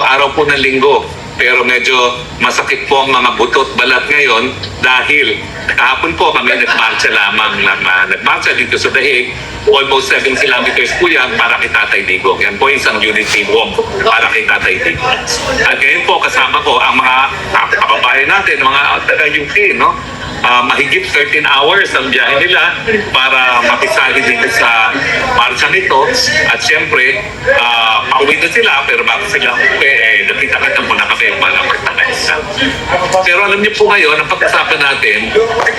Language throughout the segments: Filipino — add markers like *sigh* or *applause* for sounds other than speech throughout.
araw po ng linggo. Pero medyo masakit po ang mga butot balat ngayon dahil kahapon po kami nagmarcha lamang ng uh, nagmarcha dito sa Dahig. Almost 7 kilometers po yan para kay Tatay Digong. Yan po isang unity walk para kay Tatay Digong. At ngayon po kasama ko ang mga kababayan natin, mga taga-UP, no? Ah, mahigit 13 hours ang biyahe nila para makisali dito sa marcha nito. At syempre, ah, pauwi na sila, pero bago sila uwi, eh, nakita-kita muna kami para magtakaisa. Pero alam niyo po ngayon, ang pag-usapan natin,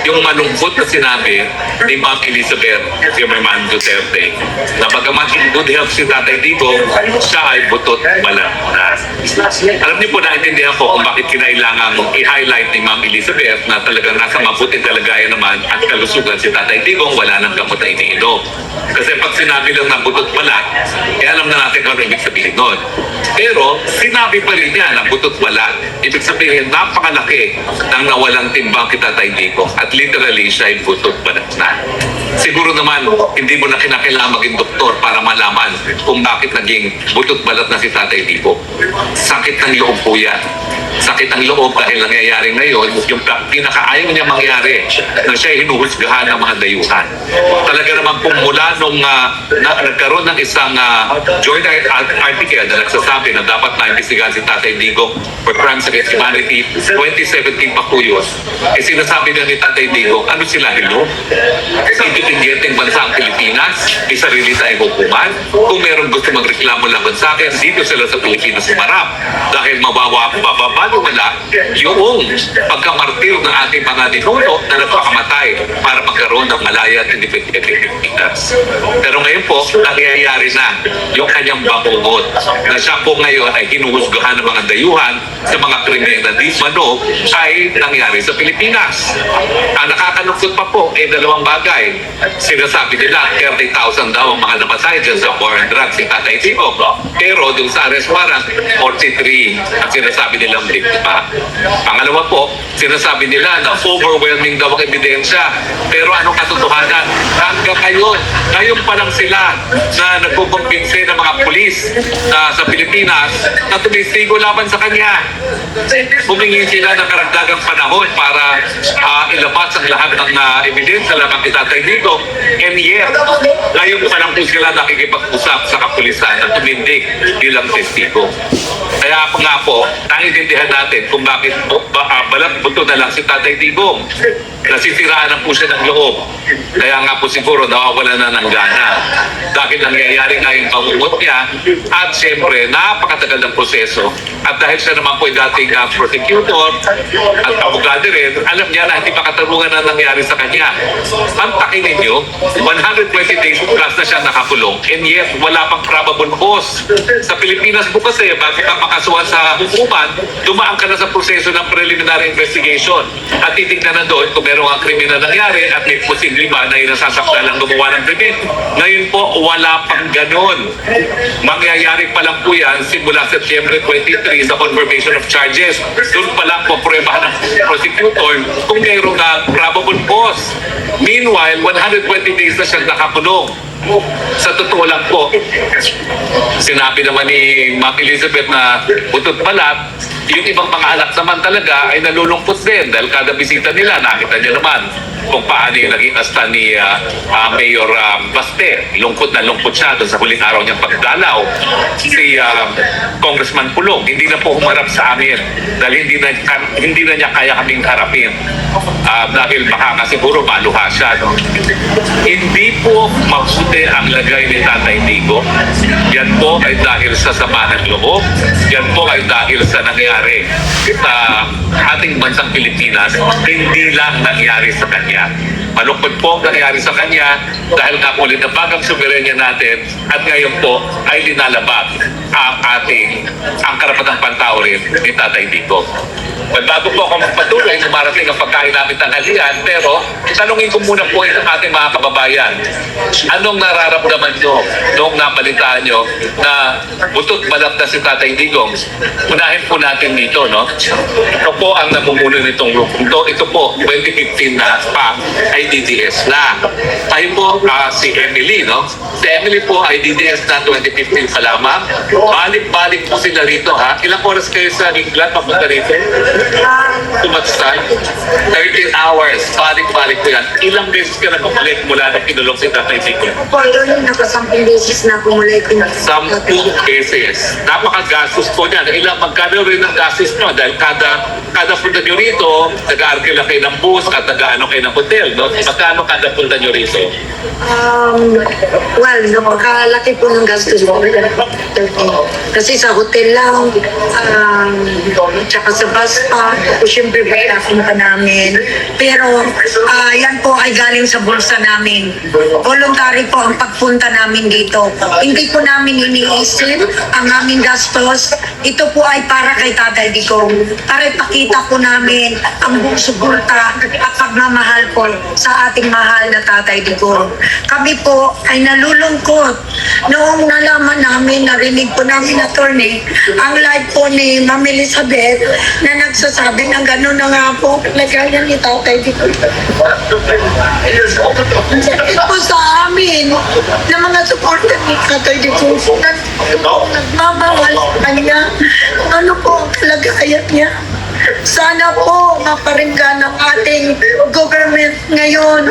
yung malungkot na sinabi ni Ma'am Elizabeth Zimmerman Duterte, na bagamat in good health si Tatay Digong, siya ay butot balat na. Alam niyo po, naintindihan ko kung bakit kinailangan i-highlight ni Ma'am Elizabeth na talagang nasa mabuting kalagayan naman at kalusugan si Tatay Digong, wala nang gamot na iniinom. Kasi pag sinabi lang na butot balat, eh alam na natin kung ano ibig sabihin nun. Pero sinabi pa rin niya na butot balat. Ibig sabihin, napakalaki ng nawalang timbang kita Tatay Digong at literally siya ay butot balat na. Siguro naman, hindi mo na kinakailangan maging doktor para malaman kung bakit naging butot balat na si Tatay Digong. Sakit ng loob po yan. Sakit ng loob dahil nangyayari ngayon, yung pinakaayaw niya mangyari na siya hinuhusgahan ng mga dayuhan. Talaga naman kung mula nung ah, na, nagkaroon ng isang ah, joint art- article na nagsasabi na dapat naimbestigahan si Tatay Digong for crimes against humanity 2017 pa po yun. Eh sinasabi na ni Tatay Digong, ano sila nilo? Independenteng bansa ang Pilipinas, may sarili tayong hukuman. Kung meron gusto magreklamo laban sa akin, dito sila sa Pilipinas sumarap. Dahil mabawa, mababalo wala yung pagkamartir ng ating mga ninuno na nagpakamatay para magkaroon ng malaya at independent Pilipinas. Pero ngayon po, nangyayari na yung kanyang bangungod na siya po ngayon ay hinuhusgahan ng mga dayuhan sa mga krimen na di mano ay nangyari sa Pilipinas. Ang nakakalungkot pa po ay dalawang bagay. Sinasabi nila 30,000 daw ang mga namatay dyan sa war and drugs si Tatay Timo. Pero dun sa arrest warrant, 43 ang sinasabi nilang biktima. Pangalawa po, sinasabi nila na overwhelming daw ang ebidensya. Pero anong katotohanan? Hanggang ngayon, ngayon pa lang sila na nagkukumbinse ng mga pulis na sa Pilipinas na tumisigo laban sa kanya. Humingi sila ng karagdagang panahon para ah, ilabas ang lahat ng uh, ebidensya laban kay Tatay Digong. And yet, ngayon pa lang po sila nakikipag-usap sa kapulisan na tumindig bilang testigo. Kaya po nga po, naiintindihan natin kung bakit ba, ah, balat buto na lang si Tatay Digong. Nasisiraan na po siya ng loob. Kaya nga po siguro nawawala na ng gana. Dahil nangyayari nga yung pangungot niya at siyempre napakatagal ng proseso. At dahil siya naman po ay dating ah, prosecutor at abogado rin, alam niya na hindi makatarungan na nangyari sa kanya. Ang taki ninyo, 120 days plus na siya nakakulong and yet wala pang probable cause. Sa Pilipinas po kasi, bago ka makasuhan sa hukuman, dumaan ka na sa proseso ng preliminary investigation at titignan na doon kung merong ang krimen na nangyari at may posible ba na inasasakta lang gumawa ng krimen. Ngayon po, wala pang ganon. Mangyayari pa lang po yan simula September 23 sa confirmation of charges. Doon pa lang po pruebahan ng prosecutor kung mayroong na probable cause. Meanwhile, 120 days na siyang nakakulong. Sa totoo lang po, sinabi naman ni Ma'am Elizabeth na butot balat, yung ibang mga anak naman talaga ay nalulungkot din dahil kada bisita nila, nakita niyo naman kung paano yung naging asta ni ah, ah, Mayor um, Baste. Lungkot na lungkot siya doon sa huling araw niyang pagdalaw. Si ah, Congressman Pulong, hindi na po humarap sa amin dahil hindi na, hindi na niya kaya kaming harapin. Ah, dahil baka nga siguro maluha siya. No? Hindi po mabuti ang lagay ni Tatay Digo. Yan po ay dahil sa sama ng loob. Yan po ay dahil sa nangyari sa ating bansang Pilipinas. Hindi lang nangyari sa kanya. Malungkot po ang nangyari sa kanya dahil nga po linabagang soberenya natin at ngayon po ay linalabag ang ating ang karapatang pantao rin ni Tatay Digo. Well, po ako magpatuloy, dumarating ang pagkain namin tanghalian, pero tanungin ko muna po itong ating mga kababayan. Anong nararamdaman nyo noong napalitaan nyo na butot balat na si Tatay Digong? Unahin po natin dito, no? Ito po ang namumuno nitong grupo. Ito, po, 2015 na pa, ay DDS na. Tayo po, ah, si Emily, no? Si Emily po ay DDS na 2015 pa lamang. Balik-balik po sila rito ha. Ilang oras kayo sa England papunta rito? Too much time? 13 hours. Balik-balik po yan. Ilang beses ka na bumalik mula nung kinulong si Tatay Tico? Po, yun, nakasampung beses na kumulay ko na. Sampung beses. Napakagastos po niyan. Ilang magkano rin ang gastos nyo? Dahil kada kada punta nyo rito, nag-aarkila kayo ng bus at nag-ano kayo ng hotel. No? Magkano kada punta nyo rito? Um, well, napakalaki po ng gastos Kasi sa hotel lang, um, tsaka sa bus pa, o syempre pagkakong pa namin. Pero ah, yan po ay galing sa bulsa namin. Voluntary po ang pagpunta namin dito. Hindi po namin iniisip ang aming gastos. Ito po ay para kay Tatay Digong. Para ipakita po namin ang buong at pagmamahal po sa ating mahal na Tatay Digong. Kami po ay nalulungkot noong nalaman namin, narinig po namin attorney, ang live po ni Ma'am Elizabeth na nagsasabi ng gano'n na nga po, lagayan ni Tatay sakit po sa amin na mga supporter ni Tatay Digong na nagmamahal sa kanya. Ano po ang kalagayan niya? Sana po maparinggan ng ating government ngayon,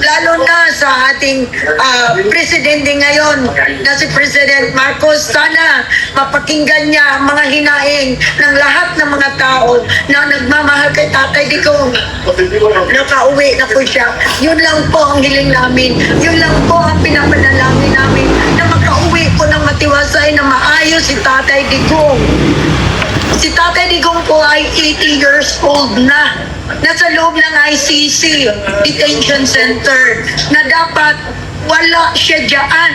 lalo na sa ating ah, presidente ngayon na si President Marcos. Sana mapakinggan niya ang mga hinaing ng lahat ng mga tao na nagmamahal kay Tatay Digong. Nakauwi na po siya. Yun lang po ang hiling namin. Yun lang po ang pinapanalangin namin na makauwi po ng matiwasay na maayos si Tatay Digong. Si Tatay Digong po ay 80 years old na. Nasa loob ng ICC, Detention Center, na dapat wala siya dyan.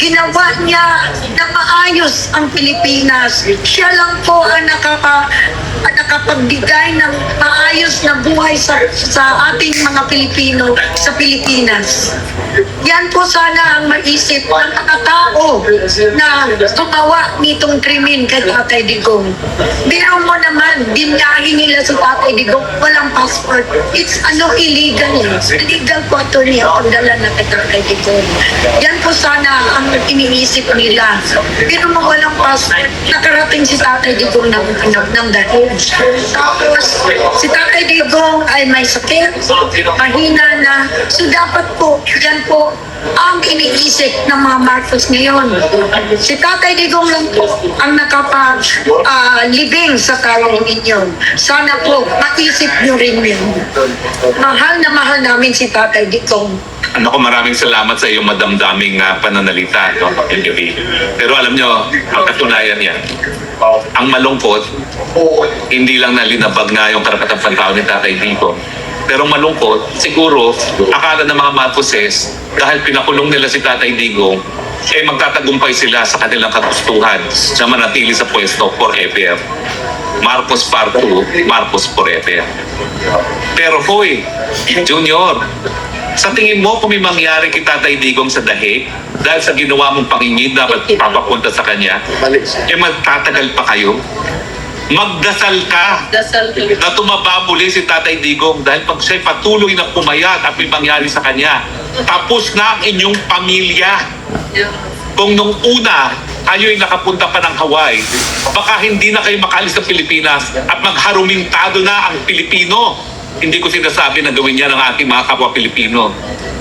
Ginawa niya na maayos ang Pilipinas. Siya lang po ang nakaka, ang nakapagbigay ng maayos na buhay sa, sa ating mga Pilipino sa Pilipinas. Yan po sana ang maisip ng mga tao na tumawa nitong krimen kay Tatay Digong. Biro mo naman, dinyahin nila si Tatay Digong, walang passport. It's ano, illegal. Illegal po ito niya pagdala na kay Tatay Digong. Yan po sana ang iniisip nila. Pero mo walang passport, nakarating si Tatay Digong ng, ng, ng dahil. Tapos, si Tatay Digong ay may sakit, mahina na. So dapat po, yan po ang iniisip ng mga Marcos ngayon. Si Tatay Digong lang po ang nakapag-libing sa tawag ninyo. Sana po, maisip nyo rin yun. Mahal na mahal namin si Tatay Digong. Ano ko maraming salamat sa iyong madamdaming uh, pananalita no, Gabi. Pero alam nyo, ang katunayan niya, ang malungkot, hindi lang nalinabag nga yung karapatang pantao ni Tatay Dico. Pero malungkot, siguro, akala ng mga Marcoses, dahil pinakulong nila si Tatay Digong, eh magtatagumpay sila sa kanilang kagustuhan na manatili sa pwesto forever. Marcos Part 2, Marcos Forever. Pero hoy, Junior, sa tingin mo kung may mangyari kay Tatay Digong sa dahig dahil sa ginawa mong pangingin dapat papapunta sa kanya, eh magtatagal pa kayo? Magdasal ka Dasal ko. na tumababuli si Tatay Digong dahil pag siya'y patuloy na pumayat at may mangyari sa kanya, tapos na ang inyong pamilya. Kung nung una, kayo'y nakapunta pa ng Hawaii, baka hindi na kayo makaalis sa Pilipinas at magharumintado na ang Pilipino. Hindi ko sinasabi na gawin yan ng ating mga kapwa Pilipino.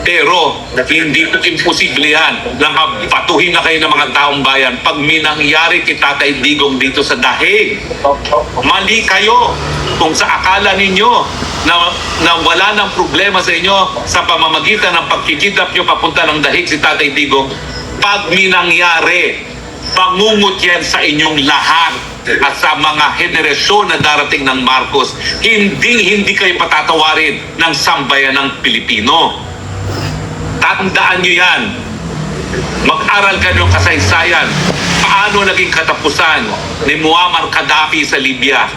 Pero hindi ko imposible yan na patuhin na kayo ng mga taong bayan pag may nangyari kay Tatay Digong dito sa dahig. Mali kayo kung sa akala ninyo na, na wala ng problema sa inyo sa pamamagitan ng pagkikidap nyo papunta ng dahig si Tatay Digong. Pag may nangyari, pangungot yan sa inyong lahat at sa mga henerasyon na darating ng Marcos, hindi hindi kayo patatawarin ng sambayan ng Pilipino. Tandaan nyo yan. Mag-aral ka ng kasaysayan. Paano naging katapusan ni Muammar Gaddafi sa Libya?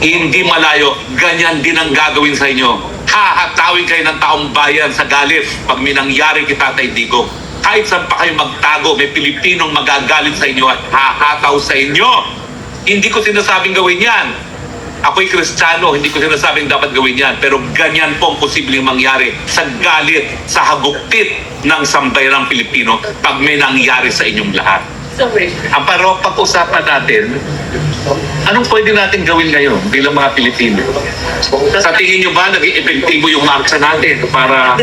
Hindi malayo, ganyan din ang gagawin sa inyo. Hahatawin kayo ng taong bayan sa galit pag may nangyari kay Tatay Digong. Kahit saan pa kayo magtago, may Pilipinong magagalit sa inyo at hahataw sa inyo. Hindi ko sinasabing gawin yan. Ako'y kristyano, hindi ko sinasabing dapat gawin yan. Pero ganyan po ang posibleng mangyari sa galit, sa hagupit ng sambayanang Pilipino pag may nangyari sa inyong lahat. Ang parang pag-usapan natin, anong pwede natin gawin ngayon bilang mga Pilipino? Sa tingin nyo ba naging epektibo yung marcha natin para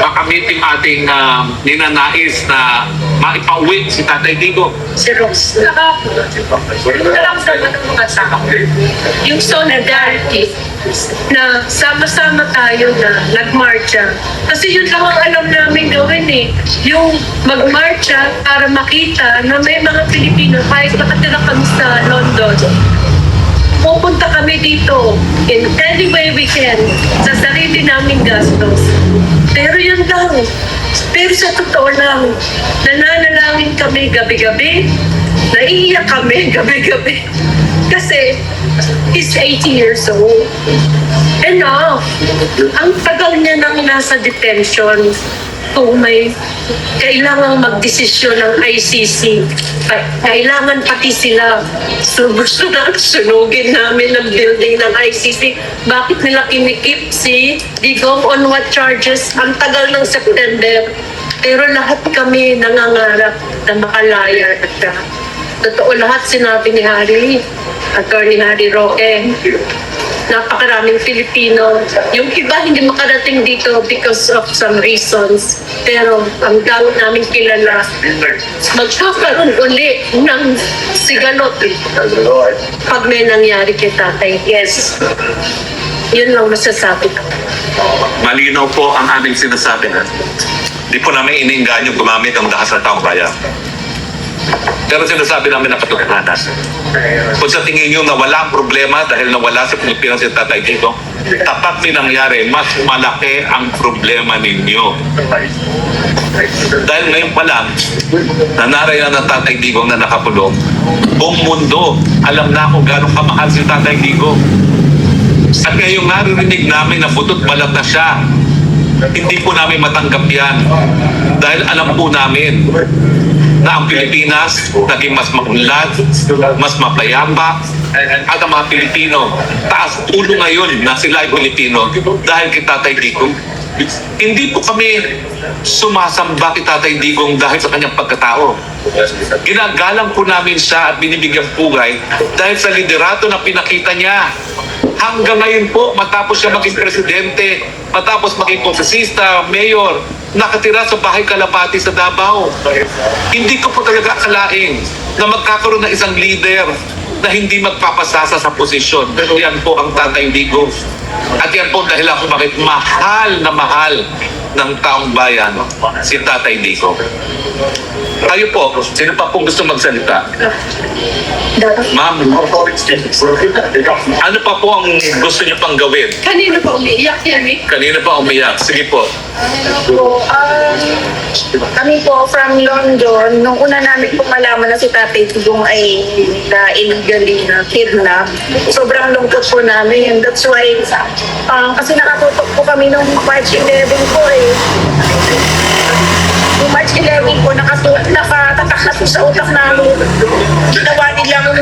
makamit yung ating ah, ninanais na maipauwi si Tatay Digo? si Ross. Nakaramdaman ng mga tao. Yung solidarity na sama-sama tayo na nagmarcha. Kasi yun lang ang alam namin gawin eh. Yung magmarcha para makita na may mga Pilipino kahit nakatira kami sa London. Pupunta kami dito in any way we can sa sarili naming gastos. Pero yun lang. Pero sa totoo lang, nananalangin kami gabi-gabi, naiiyak kami *laughs* gabi-gabi. Kasi he's 80 years old. Enough! Ang tagal niya nang nasa detention kung may kailangan magdesisyon ng ICC. Ka- Kailangan pati sila so *laughs* gusto na sunugin namin ang building ng ICC. Bakit nila kinikip si Digong on what charges? Ang tagal ng September. Pero lahat kami nangangarap na makalaya at uh, totoo lahat sinabi ni Harry, Attorney Harry Roque napakaraming Filipino. Yung iba hindi makarating dito because of some reasons. Pero ang dami namin kilala, magkakaroon uli ng sigalot pag may nangyari kay tatay. Yes. Yun lang masasabi ko. Malinaw po ang aming sinasabi. Di po namin iniinganyo gumamit ang dahas ng taong bayan. Pero sinasabi namin na katotohanan. Kung sa tingin nyo na wala problema dahil nawala sa Pilipinas si Tatay Tito, tapat may nangyari, mas malaki ang problema ninyo. Dahil ngayon pa lang, nanaray na ng Tatay Digong na nakakulong, buong mundo, alam na kung gano'ng kamahal si Tatay Digong. At ngayong naririnig namin na butot balat na siya, hindi po namin matanggap yan. Dahil alam po namin na ang Pilipinas naging mas maunlad, mas mapayapa, at ang mga Pilipino, taas ulo ngayon na sila ay Pilipino dahil kay Tatay Digong. Hindi po kami sumasamba kay Tatay Digong dahil sa kanyang pagkatao. Ginagalang po namin siya at binibigyan pugay dahil sa liderato na pinakita niya. Hanggang ngayon po, matapos siya maging presidente, matapos maging kongresista, mayor, nakatira sa bahay Kalapati sa Davao. Hindi ko po talaga akalaing na magkakaroon ng isang leader na hindi magpapasasa sa posisyon. Pero yan po ang Tatay Digo. At yan po dahil ako bakit mahal na mahal ng taong bayan si Tatay Digo. Kayo po, sino pa pong gusto magsalita? Ma'am, ano pa po ang gusto niyo pang gawin? Kanino pa umiiyak yan eh? Kanina pa umiyak. Sige po. po, um, kami po from London, nung una namin po malaman na si Tatay Tugong ay na illegally na kidnap, sobrang lungkot po namin. That's why, um, kasi nakatutok po kami nung March 11 po eh. Nung March 11 po, nakatatak na sa utak namin. Ginawa nilang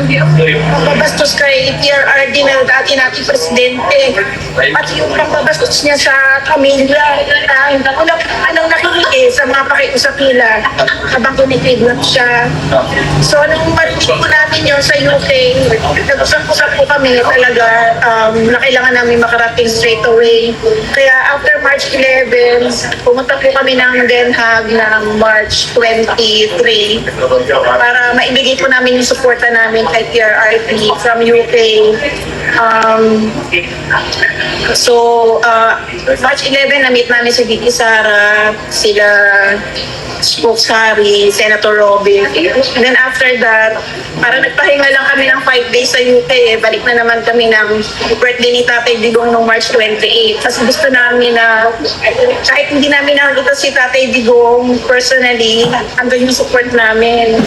pagbabastos kay PRRD na dati nating presidente. At yung pagbabastos niya sa pamilya, na unang, anong nakikinig sa mga pakiusap nila habang kunikidnap siya. So, nung marinig po namin yun sa UK, nag-usap-usap po kami talaga um, na kailangan namin makarating straight away. Kaya after March 11, pumunta po kami ng Den Haag ng March 23 para maibigay po namin yung suporta namin kay PRRP from UK. Um, so, uh, March 11, na-meet namin si Vicky Sara, sila Spokes Harry, Senator Robin. And then after that, para nagpahinga lang kami ng 5 days sa UK eh. Balik na naman kami ng birthday ni Tatay Digong noong March 28. Kasi gusto namin na kahit hindi namin nakakita si Tatay Digong personally, andun yung support namin.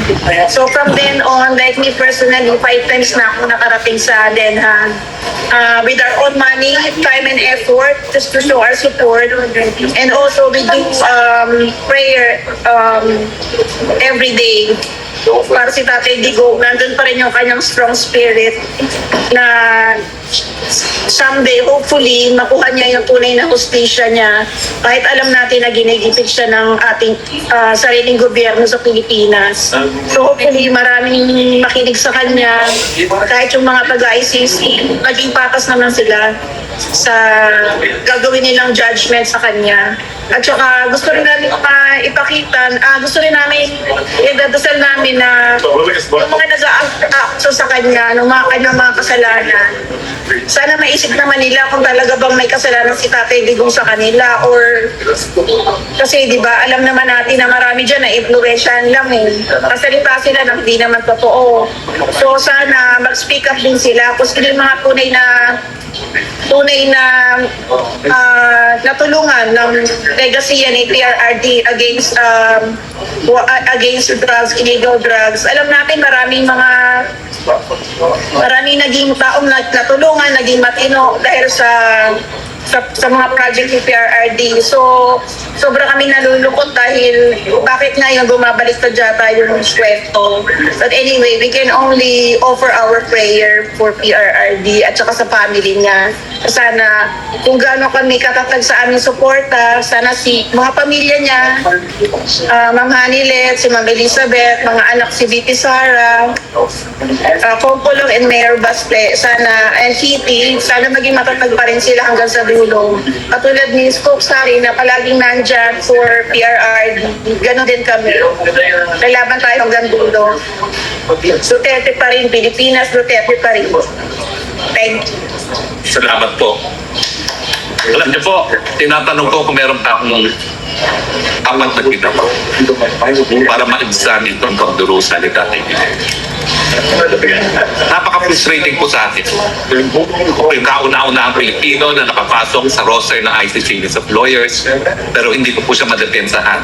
So from then on, like me personally, five times na ako nakarating sa Den Haag. Uh, with our own money, time and effort, just to show our support. And also we do um, prayer um, every day para si Tatay Digo, nandun pa rin yung kanyang strong spirit na someday, hopefully, makuha niya yung tunay na hustisya niya kahit alam natin na ginigipit siya ng ating ah, sariling gobyerno sa Pilipinas. So hopefully, maraming makinig sa kanya kahit yung mga taga-ICC, maging patas naman sila sa gagawin nilang judgment sa kanya. At saka gusto rin namin pa ipakita, ah, gusto rin namin, idadasal namin na yung mga nag-a-acto sa kanya, ng mga kanyang mga kasalanan, sana maisip naman nila kung talaga bang may kasalanan si Tatay Digong sa kanila or kasi di ba alam naman natin na marami dyan na influensyahan lang eh. Kasalita sila na hindi naman totoo. So sana mag-speak up din sila sila yung mga tunay na tunay na ah, natulungan ng legacy ni PRRD against um, against drugs, illegal drugs. Alam natin maraming mga maraming naging taong nat- natulungan, naging matino dahil sa sa, sa mga project ni PRRD. So, sobra kami nalulungkot dahil bakit ngayon bumabalik na data yung kwento. But anyway, we can only offer our prayer for PRRD at saka sa family niya. Sana kung gaano kami katatag sa aming suporta, sana si mga pamilya niya, ah, Ma'am Hanilet, si Ma'am Elizabeth, mga anak si VP Sara, uh, Kompolong and Mayor Baste, sana, and Kitty, sana maging matatag pa rin sila hanggang sa dulo. Katulad ni Spoke Sari na palaging nandyan for PRR, gano'n din kami. Lalaban tayo hanggang dulo. Duterte pa rin, Pilipinas, Duterte pa rin. Thank you. Salamat po. Alam niyo po, tinatanong ko kung meron pa akong apat na ginawa para ma-examine itong pagdurusa ni Digong. Napaka-frustrating po sa akin. Yung kauna-una ang Pilipino na nakapasok sa roster ng ICC List of Lawyers, pero hindi ko po siya madepensahan.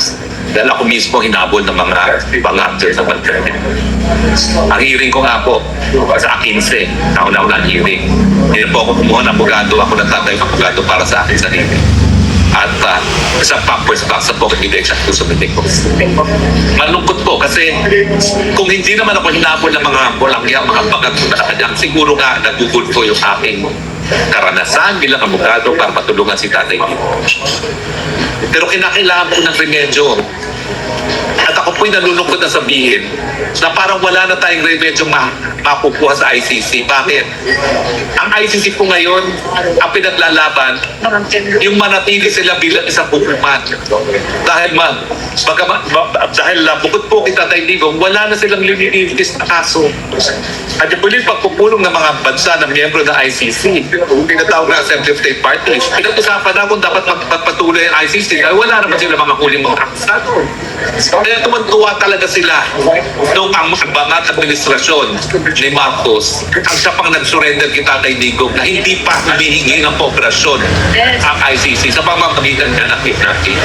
Dahil ako mismo hinabol ng mga ibang actors sa bansa. Ang hearing ko nga po, sa 15, kauna-una ang hearing. Hindi po ako kumuha ng abogado, ako nagtatayo ng abogado para sa akin sarili. At uh, pampers box sa evidence ko sa ko. Malungkot po kasi kung hindi naman ako hinabol ng mga walang yan, mga bagat ko na kanyang, siguro nga nagugul ko yung aking karanasan bilang abogado para matulungan si tatay. Pero kinakailangan po ng remedyo. At ako po'y nalulungkot na sabihin na parang wala na tayong remedyo ma makukuha sa ICC. Bakit? Ang ICC po ngayon, ang pinaglalaban, yung manatili sila bilang isang hukuman. Dahil ma, baga, ba, dahil uh, bukod po kita tayo digong, wala na silang linilitis na kaso. At yung muling pagpupulong ng mga bansa na miyembro ng ICC, tinatawag na Assembly of State Parties, pinag-usapan na kung dapat magpatuloy ang ICC dahil wala naman sila mga huling mga akusado. Kaya tumantuwa talaga sila nung ang bangat administrasyon ni Marcos ang siya pang nag-surrender kay Tatay Digong na hindi pa humihingi ng kooperasyon ang ICC sa pamamagitan niya ng kidnapping.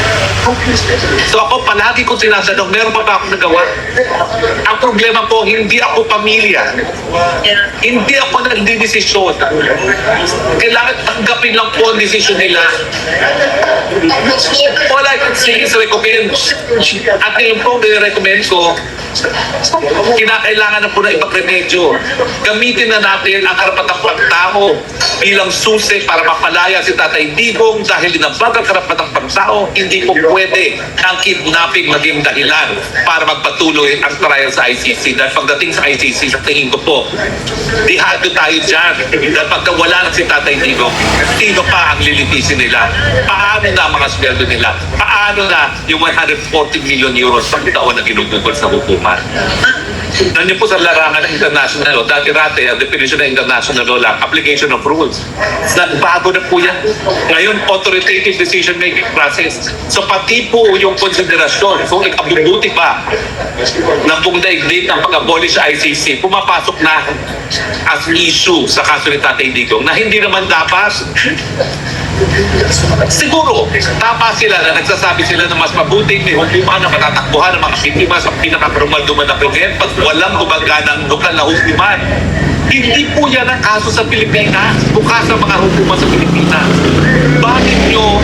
So ako palagi ko sinasadong, meron pa ba akong nagawa? Ang problema po, hindi ako pamilya. Hindi ako nagdidesisyon. Kailangan tanggapin lang po ang desisyon nila. All I can say. At yun po, recommend ko, kinakailangan na po na ipagremedyo. Gamitin na natin ang karapatang pagtao bilang susi para mapalaya si Tatay Digong dahil dinabag ang karapatang pagtao, hindi po pwede ang kidnapping maging dahilan para magpatuloy ang trial sa ICC. Dahil pagdating sa ICC, sa tingin ko po, dihado tayo dyan. Dahil pagka wala na si Tatay Digong, sino pa ang lilitisin nila? Paano na mga sweldo nila? Paano na yung 140 million euros sa taon na ginugugol sa hukuman? Nandiyan po sa larangan ng international law, dati-rati, ang definition ng international law lang, application of rules. Nagbago na po yan. Ngayon, authoritative decision-making process. So pati po yung konsiderasyon, kung ikabubuti pa ng buong daigdig ng pag-abolish ICC, pumapasok na as issue sa kaso ni Tatay Digong na hindi naman dapat Siguro, tama sila na nagsasabi sila na mas mabuting may hukuman na matatakbuhan ng mga biktima sa pinakarumalduman na krimen pag walang gumaganang lokal na hukuman. Hindi po yan ang kaso sa Pilipinas. Bukas ang mga hukuman sa Pilipinas. Bakit nyo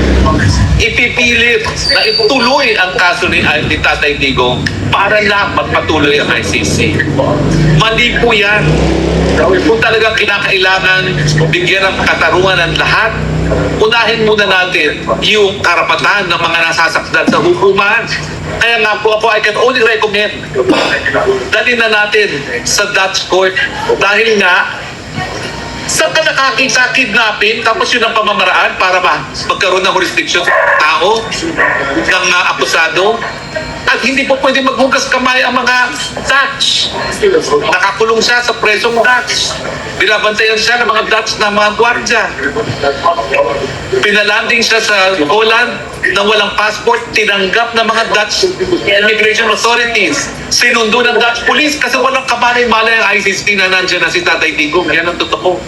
ipipilit na ituloy ang kaso ni, ah, ni Tatay Digong para lang magpatuloy ang ICC. Mali po yan. Kung talagang kinakailangan bigyan ng katarungan ng lahat, unahin muna natin yung karapatan ng mga nasasaktan sa hukuman. Kaya nga po ako, I can only recommend dalhin na natin sa Dutch court. Dahil nga sa ka nakakita kidnapping? Tapos yun ang pamamaraan para ba magkaroon ng jurisdiction sa tao ng uh, akusado hindi po pwede maghugas kamay ang mga Dutch nakakulong siya sa presong Dutch binabantayan siya ng mga Dutch na mga gwardya. Pinalanding siya sa Holland nang walang passport. Tinanggap ng mga Dutch immigration authorities. Sinundo ng Dutch police kasi walang kamalay-malay ang ICC na nandiyan na si Tatay Digong. Yan ang totoo.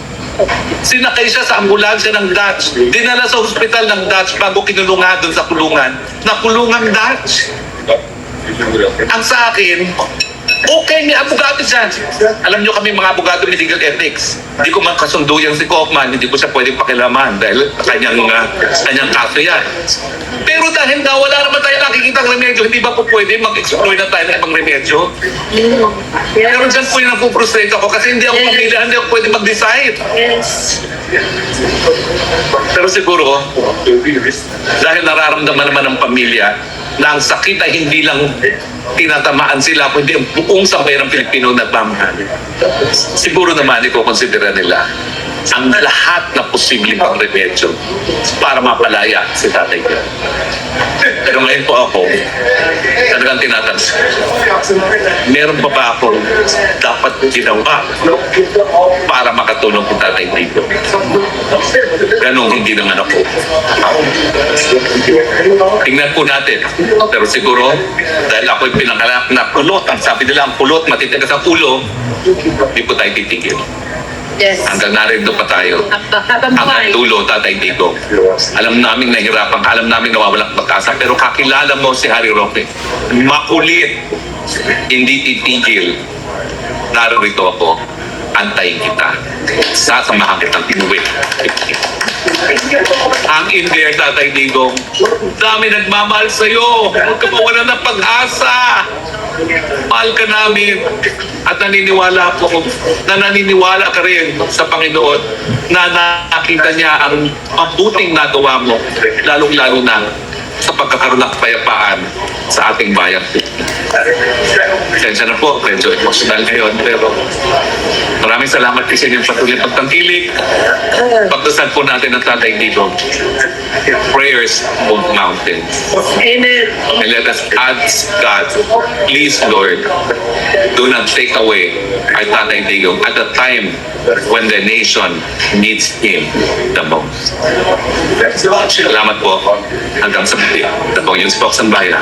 Sinakay siya sa ambulansya ng Dutch. Dinala sa ospital ng Dutch bago kinulungan doon sa kulungan. Nakulungan Dutch. Ang sa akin, okay may abogado dyan. Alam nyo kami mga abogado may legal ethics. Hindi ko man kasundo yan si Kaufman, hindi ko siya pwedeng pakilaman dahil kanyang, uh, kanyang kaso yan. Pero dahil nga wala naman tayo nakikita remedyo, hindi ba po pwede mag-explore na tayo ng ibang remedyo? Pero dyan po yung nagpo-frustrate ako kasi hindi ako pamilya, hindi ako pwede mag-decide. Yes. Pero siguro, dahil nararamdaman naman ng pamilya na ang sakit ay hindi lang tinatamaan sila, kundi ang buong sambayan ng Pilipino nagmamahal. Siguro naman, iko-considera nila ang lahat na posibleng pang remedyo para mapalaya si Tatay Digong. Pero ngayon po ako, talagang tinatanong, meron pa ba ako dapat ginawa para makatulong kay Tatay Digong? Ganong hindi naman ako. Tingnan po natin. Pero siguro, dahil ako'y pinangalak na kulot, ang sabi nila ang kulot, matitigas ang ulo, hindi po tayo titigil. Yes. Hanggang narito pa tayo. Hanggang dulo, Tatay Digong. Alam namin nahihirapan ka, alam namin nawawalan ka pag-asa, pero kakilala mo si Harry Roque. Makulit, hindi titigil. Narito ako, antayin kita. Sasamahan kitang inuwi. Ang in there, Tatay Digong. Dami nagmamahal sa'yo. Huwag ka mawala ng pag-asa. Mahal ka namin. At naniniwala po na naniniwala ka rin sa Panginoon na nakita niya ang mabuting nagawa mo, lalong-lalo na sa pagkakaroon ng kapayapaan sa ating bayan. Pasensya na po, medyo emotional ngayon, pero maraming salamat kasi inyong patuloy na pagtangkilik. Pagdasal po natin ang tatay dito. Prayers move mountains. Amen. And let us ask God, please Lord, do not take away our Tatay Digong at the time when the nation needs Him the most. Salamat po. Hanggang sa muli. Dakong yung spokes ng bayan.